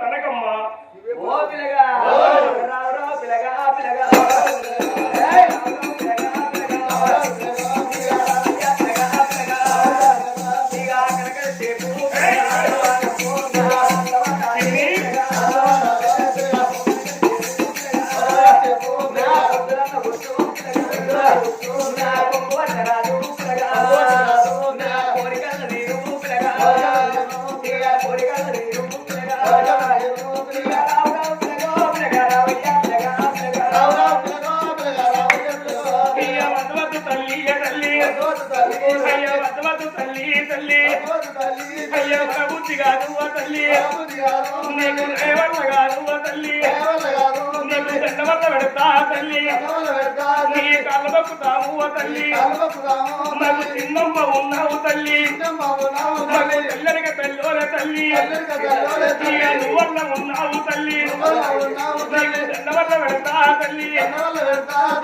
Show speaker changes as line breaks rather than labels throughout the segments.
ತನಕ తల్లి తల్లి అయ్య వద్దు తల్లి తల్లి. అయ్య బుద్ధి కాదు తల్లి. నీకు రేవల్ల కాదు ఓ తల్లి. దండవల్ల పెడతా తల్లి. నీ ఓ తల్లి. నాకు చిన్నమ్మ ఉన్నావు తల్లి. తెల్లరిగా తల్లోల తల్లి. నువ్వల్ల ఉన్నావు తల్లి. దండవల్ల పెడతా తల్లి.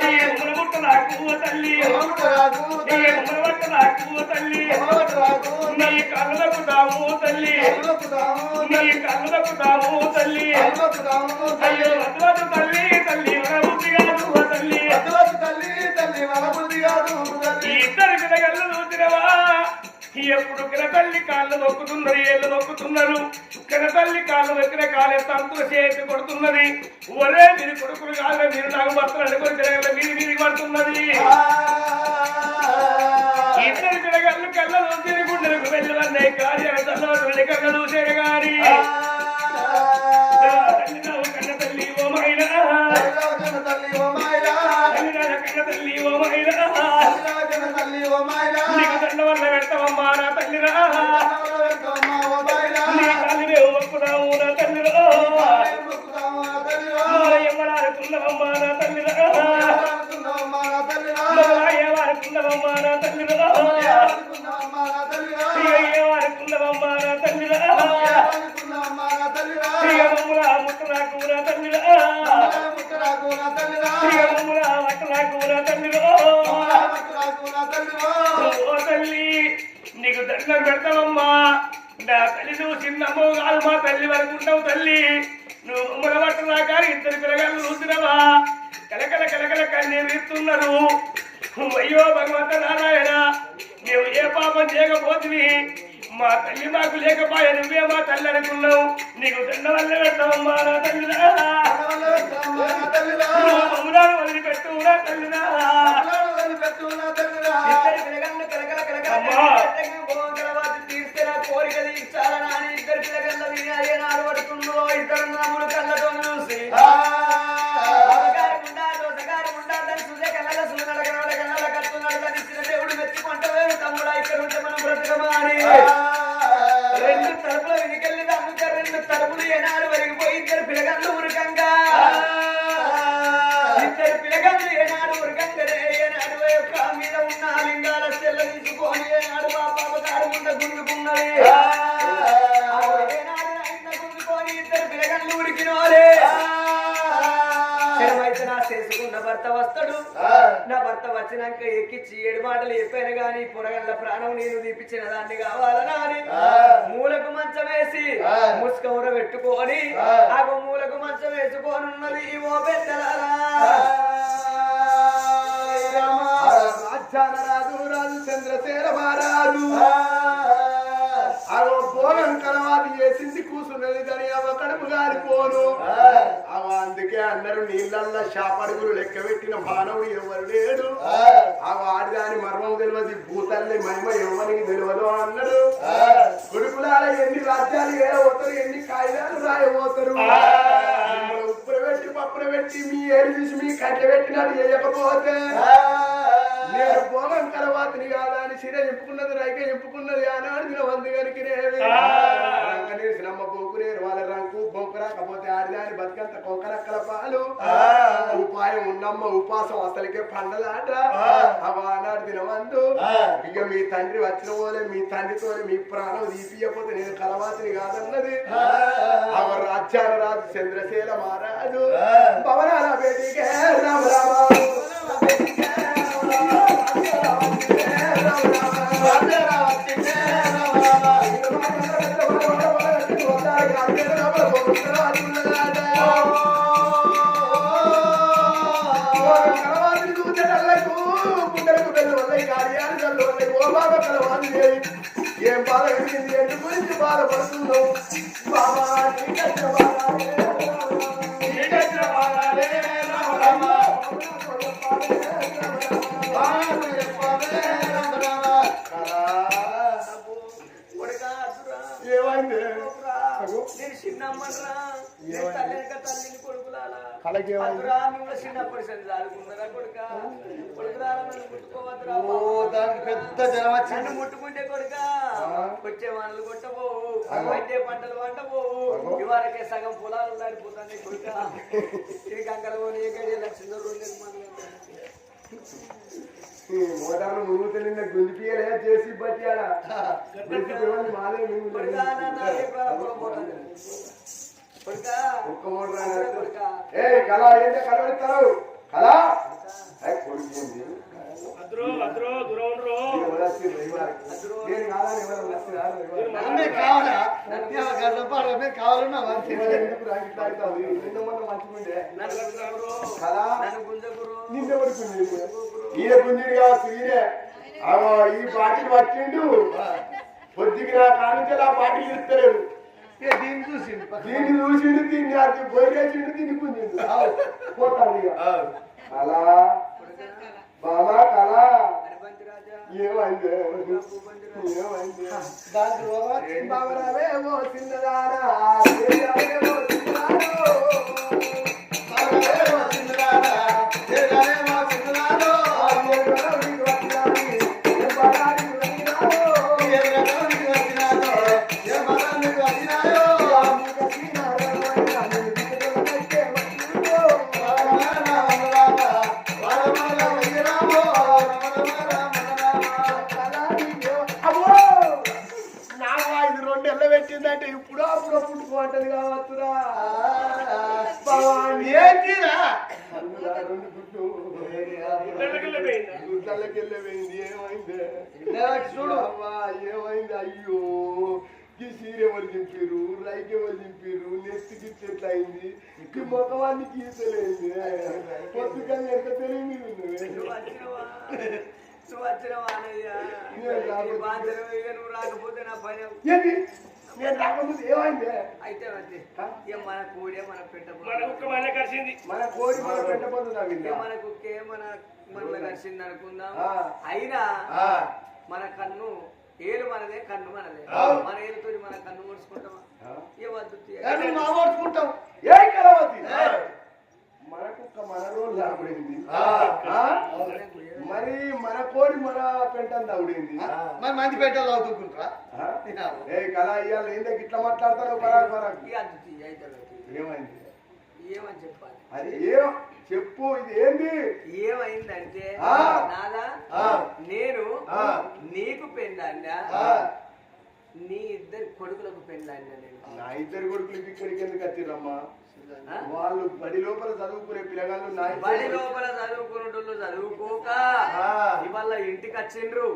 నీ మునముట్ట నాకు తల్లి. మునవట్ట నాకు తల్లి. నీ కళ్ళకు దాము తల్లి. నీ కళ్ళకు దాము తల్లి. కిరతల్లి కాళ్ళు నొక్కుతున్నారు ఏళ్ళు నొక్కుతున్నారు. కిరతల్లి కాళ్ళు నొక్కిన కాలే తంతులు చేతి కొడుతున్నది. ఒరే మీరు కొడుకులు కాదు మీరు నాకు భర్తలు అనుకుని తిరగల మీది మీదికి పడుతున్నది. ఇద్దరు పిల్లగల్లు కళ్ళ చూసి గుండెలకు వెళ్ళవన్నే కార్యాల తల్లి కళ్ళ చూసేది గాని తల్లి తల్లి ఓ మహిళ. తల్లి తల్లి ఓ మహిళ. ఆంధ్ర ఉండవు తల్లి నువ్వు పట్టరా కానీ ఇద్దరు పిల్లగాళ్ళు చూసినవా కలకల కలకల కన్నీరు ఇస్తున్నారు అయ్యో భగవంత నారాయణ మేము ఏ పాపం చేయకపోతుంది మా తల్లి మాకు లేకపోయా నువ్వే మా తల్లి అనుకున్నావు నీకు దండం వల్ల పెడతావమ్మా నా తల్లిరా మమ్మలను వదిలిపెట్టు నా తల్లిరా అమ్మా.
కలకల భోగం తర్వాత తీర్చే నా కోరిక తీర్చాలని అని ఇద్దరు పిల్లగల్ల విని అయ్యే పడుతుందో ఇద్దరు నాములు కళ్ళతో చూసి. అవగారముండా, దోసగారముండా, దాని చూసే కళ్ళలో సూనడ కనబడ కళ్ళ కట్టున్నాడు దాని ఇచ్చిన దేవుడు మెచ్చుకుంటవే తమ్ముడా ఇక్కడ ఉంటే మనం బ్రతకమా వచ్చినాక ఎక్కిచ్చి ఏడు మాటలు చెప్పాను గాని పొరగల్ల ప్రాణం నేను తీపిచ్చిన దాన్ని కావాలనా అని? మూలకు మంచం వేసి ముసుకౌర పెట్టుకొని ఆ. మూలకు మంచం వేసుకోనున్నది ఓ పెద్దలారా.
రాజు మహారాజు. అగో పోలం కలవాది చేసింది కూసున్నది కానీ అవ కడుపు గారిపోను. అందుకే అందరూ నీళ్ళల్లో శాపడుగులు లెక్క పెట్టిన మానవుడు ఎవరు లేడు. అవ ఆడిదాని మర్మం తెలియదు భూతల్లి మహిమ ఎవరికి తెలియదు అన్నాడు. కొడుకులాల ఎన్ని రాజ్యాలు ఏడబోతారు ఎన్ని కాగితాలు రాయబోతారు? ఉప్పున పెట్టి పప్పున పెట్టి మీ ఏరు చూసి మీ కట్టె పెట్టినట్టు చేయకపోతే? నేను పోలం కలవాతిని కాదా అని సిర చెప్పుకున్నది రైక చెప్పుకున్నది దిన వంది గనికి పోకునేరు వాళ్ళ రంకు బొంకరాకపోతే ఆడిదాని బతికంత కొంకరక్కల పాలు? ఉపాయం ఉన్నమ్మ ఉపాసం అసలుకే పండదాట అవ ఆనాడు దినవందు ఇక మీ తండ్రి వచ్చిన పోలే మీ తండ్రితో మీ ప్రాణం తీపియకపోతే నేను కలవాతిని కాదన్నది. అవ రాజ్యాల రాజు చంద్రశీల మహారాజు. భవనాల బేటికే రామ. కళ్ళకు చూసేటల్లకు గుండెలకు వెళ్ళి వల్లై కార్యాలు కళ్ళు వల్లై ఓ బాబ కలవాలి ఏం బాధ కలిగింది? ఎందు గురించి బాధపడుతున్నావు బాబా నీ ఏమైంది
నేను చిన్నమ్మరా
దానికి పెద్ద
నన్ను
వచ్చింది.
ముట్టుకుంటే కొడుక? వచ్చే వానలు కొట్టబోవు
అగో.
పండే పంటలు వంటబోవు
అగో.
ఇవరకే సగం పొలాలు ఉండాలిపోతాయి కొడుక. ఇది గంగలు ఏ లక్షల రెండు నెలలు
మోటార్లు ముందు తెలియదు. గుంజిపియలే చేసి బట్టి ఆడ మాదే మేము
కొడుక నన్ను ఏ
కళ ఏంటి కళ పెడతారు? కళ? ఏ, కొడుకు ఏంది?
అద్రో అద్రో దూరం ఉండరు
ఇది ఎవరు వచ్చిండ్రు? ఎవరు? నేను కాదని ఎవరు వచ్చిరా? ఎవరు?
నన్నే కావాలా? గర్భపాడు కావాలన్నా?
ఈయన కావచ్చు ఈయనే ఈ పాటికి వచ్చిండు పొద్దుకి నా కానుంచి ఆ పాటికి ఇస్తలేడు
దీన్ని చూసి
దీన్ని చూసిండు దీన్ని అది పోయేసిండు దీన్ని గుంజిండు పోతాడు ఇక. అలా. బాబా కళ. ఏమైంది? ఏమైంది?
దానికి రోగం వచ్చింది.
బాబరావే ఓ చిన్నదానా
గుడ్లకెళ్ళిపోయింది
ఏమైంది?
చూడు.
అవ్వా, ఏమైంది? అయ్యో ఈ సీర ఎవరు చింపారు రైకి ఎవరు చింపారు నెత్తికి ఎట్లా అయింది ఈ ముఖవాన్ని గీతలేంది? పొద్దుకల్ని ఎంత తెలివి మీద
నువ్వు వచ్చినవా
రాకపోతే-
నా పని
నేను రాకముందు ఏమైంది?
అయితే అంతే. ఇక మన కూడే మన పెట్ట
మన కుక్క మన కలిసింది
మన కోడి మన పెట్టబోతుందా
ఇక మన కుక్కే మన మనలో కలిసింది అనుకుందాం. అయినా మన కన్ను ఏలు మనదే కన్ను మనదే. మన ఏలుతో మన కన్ను ముడుచుకుంటామా
ఆ.
ఏ వద్దు తీయ.
ఏ నువ్వు మాట్లాడుకుంటావు
ఏ కలవతి
ఏ.
మన కుక్క మన రోజు లాగుడింది
ఆ.
ఆ? మరి మన కోడి మన పెంటంత అవుడింది
మరి మంది పెట్టాలి అవుతుంటుంటా
ఏ కళ ఇయ్యాల ఏందో ఇట్లా మాట్లాడతారు పరాకు పరాకు
వద్దు తీయ.
ఏమైంది
ఏమని చెప్పాలి
అది ఏం చెప్పు ఇది ఏంది
ఏమైందంటే. నాదా. నేను. నీకు పెళ్ళాన్నా
ఆ,
నీ ఇద్దరు కొడుకులకు పెళ్ళాన్నా నేను
నా ఇద్దరు కొడుకులు ఇక్కడికి ఎందుకు వచ్చిరమ్మా? వాళ్ళు బడి లోపల చదువుకునే పిల్లగాళ్ళు
బడి లోపల చదువుకున్నటోళ్ళు చదువుకోక. ఇవాళ ఇంటికి వచ్చిండ్రు.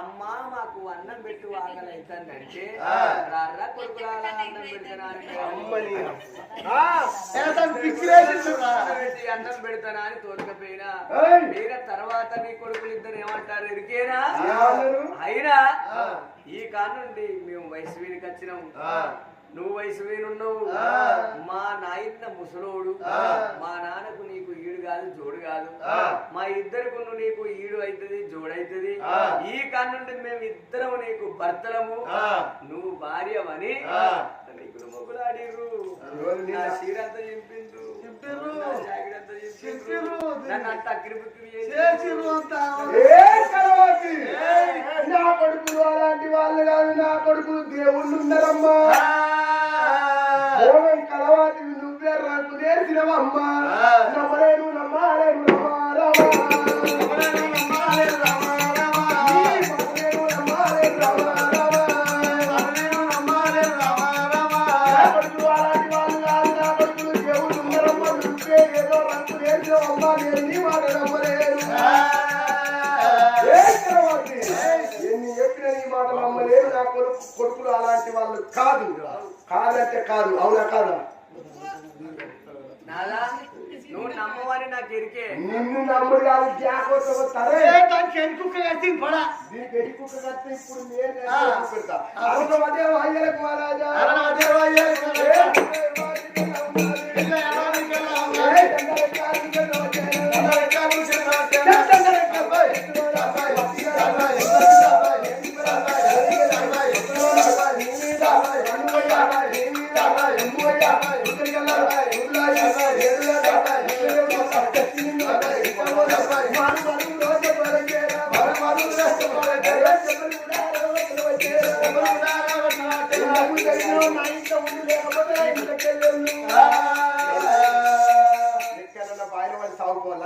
అమ్మా మాకు అన్నం పెట్టు ఆకలి అవుతుందంటే. రారా అన్నం పెడతానా అని. అన్నం పెడతానా తోలుకపోయినా. మీర తర్వాత నీ కొడుకులు ఇద్దరు ఏమంటారు ఎరికేనా? అయినా. ఈ కానుండి మేము వయసు వీరికి వచ్చినాం
ఆ.
నువ్వు వయసు వీరున్నావు
ఆ.
మా నాయన ముసలోడు. మా నాన్నకు నీకు ఈడు కాదు జోడు కాదు. మా ఇద్దరికి నీకు ఈడు అవుతుంది జోడైతుంది. ఈ కానుండి మేము ఇద్దరం నీకు భర్తలము. నువ్వు భార్యవని
ఆ.
నీకు మొగులాడిర్రు
ఎవరు
నా
నిన్న?
చీరంతా చింపిండ్రు.
చింపిండ్రు.
నా జాకెట్ అంతా చింపిండ్రు. నన్ను అంత అక్కిరి బిక్కిరి
చేసిర్రు అంతా.
ఏ కలవతి నా కొడుకులు అలాంటి వాళ్ళు కాదు. నా కొడుకులు దేవుళ్ళు ఉన్నారమ్మా భోగం కలవాతి నువ్వే రంగు నేర్చినవమ్మా. నమ్మలేను నమ్మాలేను రమారమా కాదంటే కాదు అవునా కాదా
నాదా నువ్వు నమ్మవని నాకు ఎరికే
నిన్ను నమ్ముడు కాదు జాగ్రత్త వస్తారే
దానికి ఎందుకు వేసింది పడా
దీనికి ఎడి కుక్క కడితే ఇప్పుడు నేను నేర్చుకో పెడతా. అరుణ మధ్య వాయ్యలకు మహారాజా.
అరుణ మధ్య వాయ్యలకు మహారాజా.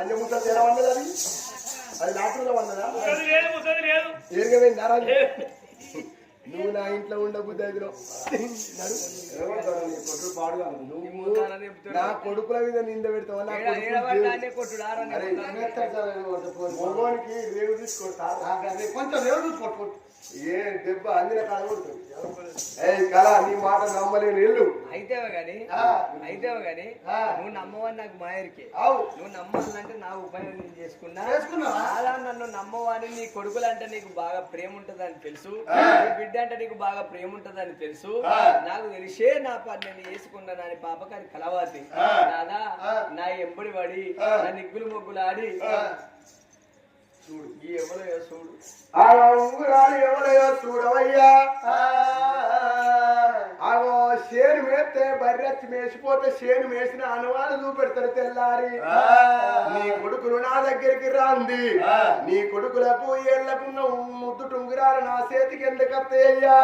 అది అది లాటరీలో వన్నదా
ముసలి
నువ్వు నా ఇంట్లో ఉండబుద్ధి నువ్వు నా కొడుకుల మీద నింద పెడతావా? మగవానికి రేవు తీసుకొడతా
కొంచెం రేవు చూసుకో
ఏ దెబ్బ అందిన కాడ కొడుతుంది ఏ కళ నీ మాట నమ్మలేని ఇల్లు
అయితేవో గాని. అయితేవో. నువ్వు నమ్మవని నాకు మాయరికే. నువ్వు నమ్మాలంటే నా ఉపాయం నేను చేసుకున్నా?
చేసుకున్నావా?
అలా నన్ను నమ్మవని నీ కొడుకులంటే నీకు బాగా ప్రేమ ఉంటదని తెలుసు. బిడ్డ అంటే నీకు బాగా ప్రేమ ఉంటదని తెలుసు. నాకు తెలిసే నా పని నేను చేసుకున్నానని పాపకారి కలవాతి. నాదా. నా ఎంబడి పడి. నా నిగ్గులు మొగ్గులు ఆడి. చూడు ఈ ఎవరో చూడు
ఆ ఉంగురాలు ఎవరో చూడవయ్యా ఆగో చేను మేస్తే బర్రెచ్చి మేసిపోతే చేను మేసిన అనువాలు చూపెడతారు తెల్లారి. నీ కొడుకులు నా దగ్గరికి రాంది. నీ కొడుకులకు ఏళ్ళకున్న ముద్దు టుంగురాలు నా చేతికి ఎందుకు అత్తయ్యా?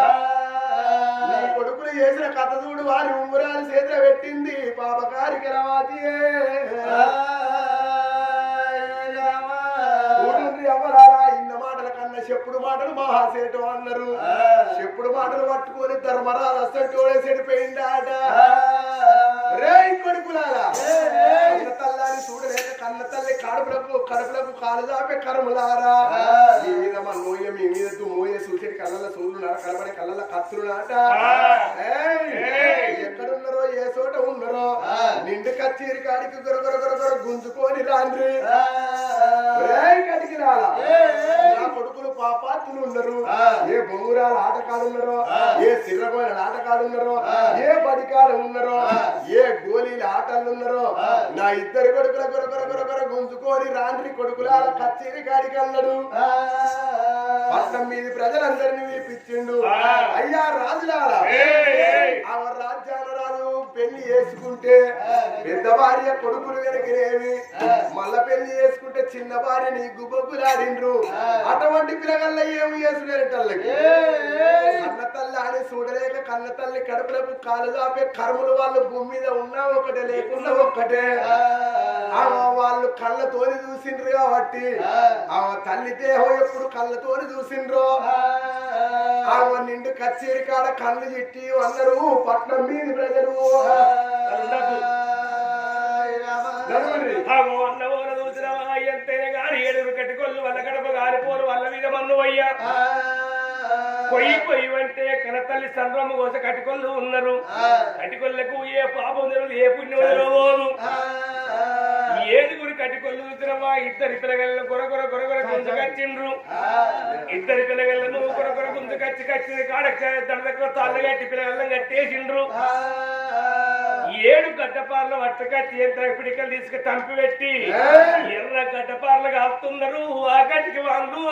నీ కొడుకులు చేసిన కథ చూడు వారి ఉంగురాలు చేతిలో పెట్టింది పాపకారికి రవాతి మాటలు మహాసేటు అన్నారు. చెప్పుడు మాటలు పట్టుకొని ధర్మరాజు అసలు చెడిపోయిందాట రే కొడుకులారా. కన్న తల్లాని చూడలేక కన్న తల్లి కడుపులకు కడుపులకు కాలు దాపే కర్మలారా. మీ మీద మన మోయ మీ మీద తూ మోయ చూసేటి కళ్ళ సూర్యులు నర కలబడే కళ్ళ కత్తులు నాట ఏయ్! ఎక్కడున్నారో ఏ చోట ఉన్నారో. నిండు కచ్చేరి కాడికి గొర గొర గొర గొర గుంజుకొని రాండ్రి. కడికి రాలా కొడుకులు పాపాత్తులు ఉన్నారు ఏ బొంగురాల ఆటకాలు ఉన్నారో ఏ సిర్రపోయిన ఆటకాలు ఉన్నారో ఏ బడికాలు ఉన్నారో ఏ గోళీల ఆటలు ఉన్నారో నా ఇద్దరు కొడుకుల గొర గొర గుంజుకొని రాండ్రి కొడుకులాల కచ్చేరి కాడికి అన్నాడు పట్నం మీది ప్రజలందరినీ పిలిపించిండు అయ్యా రాజులారా. రాజ్యాల రాజు పెళ్ళి చేసుకుంటే పెద్ద భార్య కొడుకులు వెనకనేమి మళ్ళా పెళ్ళి చేసుకుంటే చిన్న భార్య నీ గుబ్బగులాడిండ్రు అటువంటి పిల్లగల్ల ఏమి చేసుకునేటల్లకి కన్న తల్లి అని చూడలేక కన్న తల్లి కడుపులకు కాలు దాపే కర్మలు వాళ్ళు భూమి మీద ఉన్నా ఒకటే లేకున్నా ఒక్కటే. వాళ్ళు కళ్ళతోని చూసిండ్రు కాబట్టి ఆమె తల్లి దేహం ఎప్పుడు కళ్ళతోని చూసిండ్రో? ఆమె నిండు కచ్చేరి కాడ కళ్ళు చిట్టి అందరూ పట్నం మీద ప్రజలు.
కట్టుకొల్లు వల్ల గడప గారిపోరు వాళ్ళ మీద మన్ను అయ్యా కొయ్యి కొయ్యి అంటే కనతల్లి సంద్రమ కోస కట్టుకొల్లు ఉన్నారు. కట్టుకొల్లకు ఏ పాపం ఏ పుణ్యం తెలియదు ఏడుగురు కట్టుకొల్లు చూసినవా ఇద్దరి పిల్లగలను కొర కొర కొర కొర గుంజుకచ్చిండ్రు ఇద్దరి పిల్లగలను కొర కొర గుంజుకచ్చి కచ్చిన కాడ దడ దగ్గర తాళ్ళగట్టి పిల్లగలను కట్టేసిండ్రు. గడ్డపార్ల వట్టకచ్చి ఎంత పిడికలు తీసుకు తంపి పెట్టి ఎర్ర గడ్డపార్లు కాస్తున్నారు ఆ గట్టికి వాళ్ళు.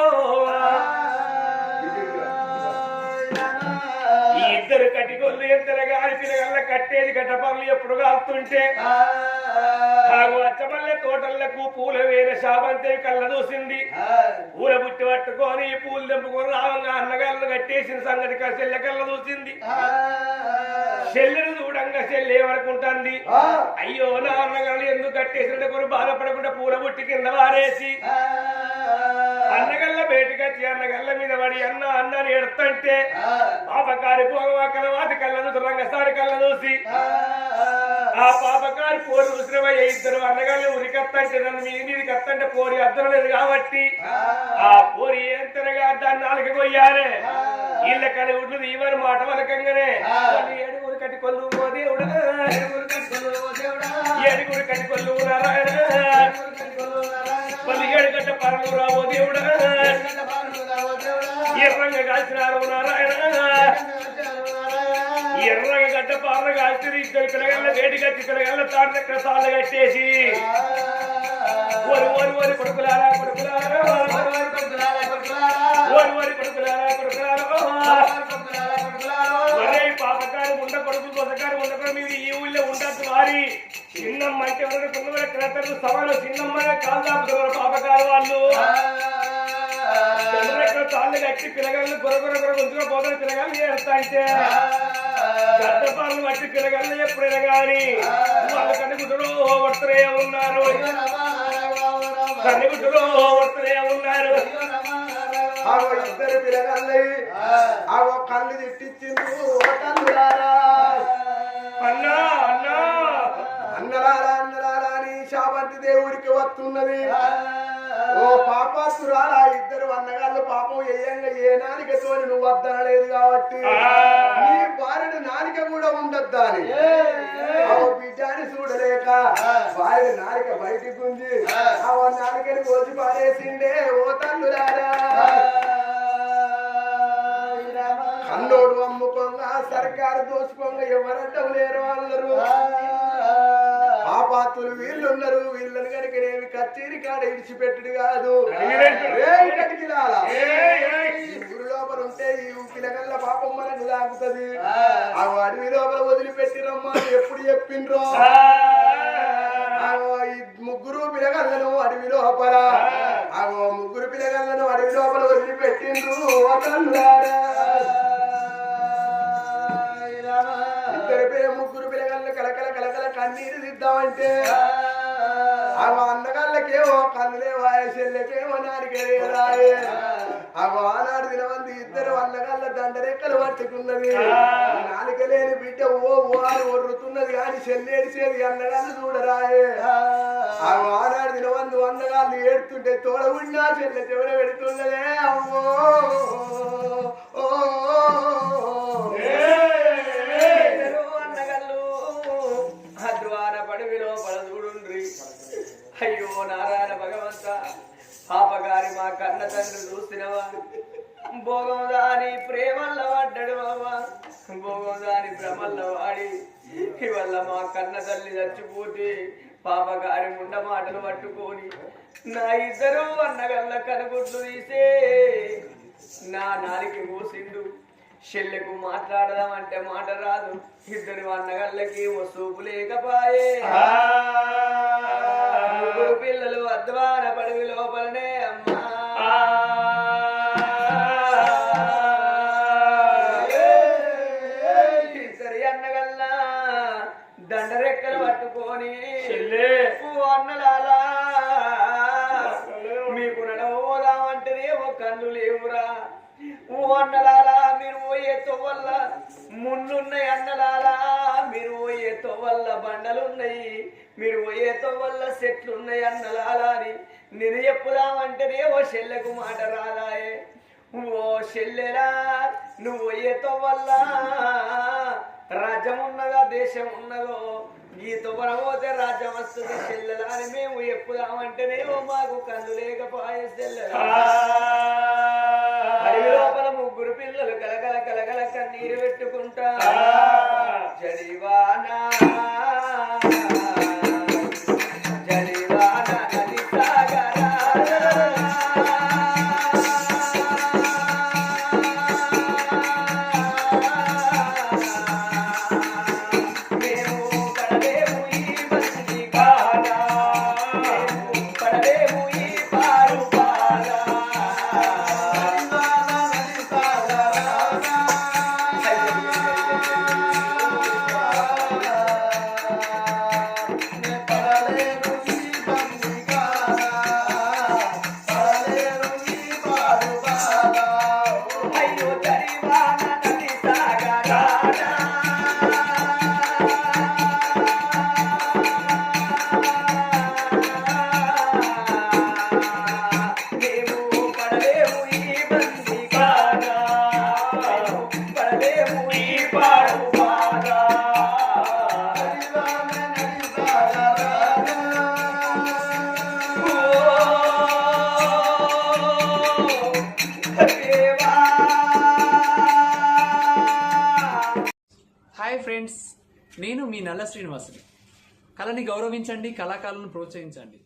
ఈ ఇద్దరు కట్టికొల్లు ఎంతగా పిల్లగల్ల కట్టేది గడ్డపార్లు ఎప్పుడు కాస్తుంటే ఆగు అచ్చమల్లె తోటలకు పూల వేరే శాపంతే కళ్ళ చూసింది పూల బుట్టి పట్టుకొని పూలు తెంపుకొని రావంగా అన్నగాళ్ళు కట్టేసిన సంగతి కళ్ళ చూసింది చెల్లెను చెల్లి ఏమనుకుంటుంది అయ్యో నా అన్నగాళ్ళు ఎందుకు కట్టేసినట్టు కొన్ని బాధపడకుండా పూల బుట్టి కింద వారేసి అన్నగల్ల బయటకొచ్చి అన్నగల్ల మీద పడి అన్న అన్న అని ఎడుతుంటే పాపకారి పోగవాకల వాటి కళ్ళ చూసి రంగసారి కళ్ళ చూసి ఆ. పాపకారి పోరు చూసినవయ్య ఇద్దరు అన్నగాళ్ళు ఉరికత్తంటే నన్ను మీ మీదకి కత్తంటే పోరి అద్దం లేదు కాబట్టి ఆ. పోరి ఎంతనగా దాన్ని నాలుగు కొయ్యారే ఇళ్ళ కలిగుడ్లు దీవని మాట వలకంగానే వాళ్ళు ఓ దేవుడా? ఏడుగురు కట్టి కొల్లు నారాయణ. పదిహేడు గంట పరలు రావో దేవుడా? ఎర్రంగా కాల్చినారు నారాయణ. ఎర్రగా గడ్డ పార్ల కాల్చి ఇద్దరు పిల్లగల్ల వేడి కట్టి పిల్లగల్ల తాడు దగ్గర కట్టేసి. ఓరి ఓరి ఓరి కొడుకులారా కొడుకులారా. ఓరి ఓరి పిల్లల క్రేతలు చిన్నమ్మ కాదాపుతున్నారు పాపకాలు వాళ్ళు. చంద్రరెక్కల తాళ్ళు కట్టి పిల్లగాళ్ళు గొర గొర గొర గుంతుగా పోతారు పిల్లగాళ్ళు చేస్తా అంటే గడ్డపాలను బట్టి పిల్లగాళ్ళు ఎప్పుడైనా కానీ వాళ్ళ కన్నుగుడ్డలో వర్తనే ఉన్నారు. కన్నుగుడ్డలో వర్తనే ఉన్నారు.
ఆగో ఇద్దరు పిల్లగాళ్ళయి ఆగో కళ్ళు తిట్టించింది
అన్నా అన్నా.
అన్నలారా శాపంతి దేవుడికి వస్తున్నది ఓ పాపాసురాలా ఇద్దరు అన్నగాళ్ళు పాపం ఏయంగా ఏ నానికతోని నువ్వు వద్దనలేదు కాబట్టి నీ భార్యను నానిక కూడా ఉండొద్దా అని. బిడ్డాన్ని చూడలేక భార్య నానిక బయటికి గుంజి ఆ. నానికని కోసి పారేసిండే ఓ తల్లులారా. కన్నోడు అమ్ముకోగా సర్కారు దోచుకోగా ఎవరడ్డం లేరు అందరూ పాపాతులు వీళ్ళున్నారు. వీళ్ళని కనుక నేను కచేరి కాడ ఇడిచిపెట్టుడు కాదు. ఊరి లోపల ఉంటే ఈ పిల్లగల్ల పాపం మనకు తాకుతుంది ఆ. అడవి లోపల వదిలిపెట్టి రమ్మని ఎప్పుడు చెప్పిండ్రో? ముగ్గురు పిల్లగల్లను అడవి లోపల. ముగ్గురు పిల్లగల్లను అడవి లోపల వదిలిపెట్టిండ్రు వదల్లారా. కన్నీరు దిద్దామంటే అవ అన్నగాళ్ళకేమో కన్నులేవా చెల్లెకేమో నారికే రాయే అవ ఆనాడు దినమంది ఇద్దరు అన్నగాళ్ళ దండరెక్కలు పట్టుకున్నది. నాలుక లేని బిడ్డ ఓ ఓ అని ఒర్రుతున్నది కానీ చెల్లేడిసేది అన్నగాళ్ళు చూడరాయే. అవ ఆనాడు దినమందు అన్నగాళ్ళు ఏడుతుంటే తోడ ఉన్నా చెల్లె చెవిన పెడుతున్నదే. అమ్మో. ఓ,
పాపగారి మా కన్న తండ్రి చూసినవా? భోగోదాని ప్రేమల్లో ప్రేమల్ల పడ్డాడు బాబా భోగోదాని భ్రమల్ల వాడి ఇవల్ల మా కన్న తల్లి చచ్చిపోతే పాపగారి ముండ మాటలు పట్టుకొని నా ఇద్దరు అన్నగల్ల కనుగుడ్లు తీసే నా నాలికి మూసిండు చెల్లెకు మాట్లాడదామంటే మాట రాదు. ఇద్దరు అన్నగళ్ళకి ఓ సూపు లేకపాయే. పిల్లలు అద్వాన పడివి లోపలనే అమ్మా. ఇద్దరి అన్నగల్లా. దండరెక్కలు పట్టుకొని అన్నలాలా. మీకు నడవదామంటేనే ఓ కళ్ళు లేవురా. ఓ అన్నలాలా. తొవ్వల్ల మున్నున్నాయి అన్నలాలా. మీరు పోయే తొవ్వల్ల బండలున్నాయి. మీరు పోయే తొవ్వల్ల చెట్లున్నాయి అన్నలాలా అని నేను చెప్పుదామంటేనే ఓ చెల్లెకు మాట రాలాయే. ఓ చెల్లెలా నువ్వు పోయే తొవ్వల్ల. రాజ్యం ఉన్నదా దేశం ఉన్నదో? ఈ పోతే రాజ్యం వస్తుంది చెల్లెలా అని మేము ఎప్పుదామంటేనేమో మాకు కళ్ళు లేకపోయే చెల్లెలా. అడవి లోపల ముగ్గురు పిల్లలు కలకల కలకల కన్నీరు పెట్టుకుంటా. జడివానా.
కళని గౌరవించండి కళాకారులను ప్రోత్సహించండి.